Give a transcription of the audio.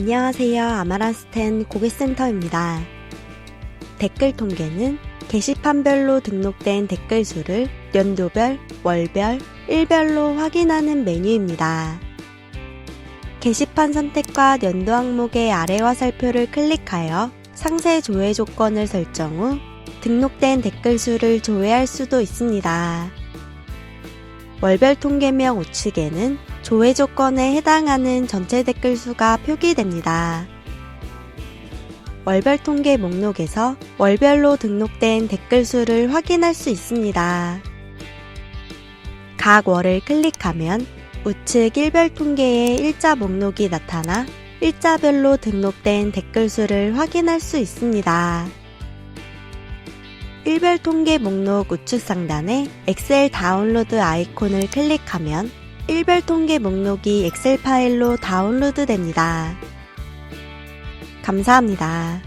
안녕하세요. 아마란스텐 고객센터입니다. 댓글 통계는 게시판별로 등록된 댓글 수를 연도별, 월별, 일별로 확인하는 메뉴입니다. 게시판 선택과 연도 항목의 아래 화살표를 클릭하여 상세 조회 조건을 설정 후 등록된 댓글 수를 조회할 수도 있습니다. 월별 통계명 우측에는 조회 조건에 해당하는 전체 댓글 수가 표기됩니다. 월별 통계 목록에서 월별로 등록된 댓글 수를 확인할 수 있습니다. 각 월을 클릭하면 우측 일별 통계의 일자 목록이 나타나 일자별로 등록된 댓글 수를 확인할 수 있습니다. 일별 통계 목록 우측 상단에 엑셀 다운로드 아이콘을 클릭하면 일별 통계 목록이 엑셀 파일로 다운로드 됩니다. 감사합니다.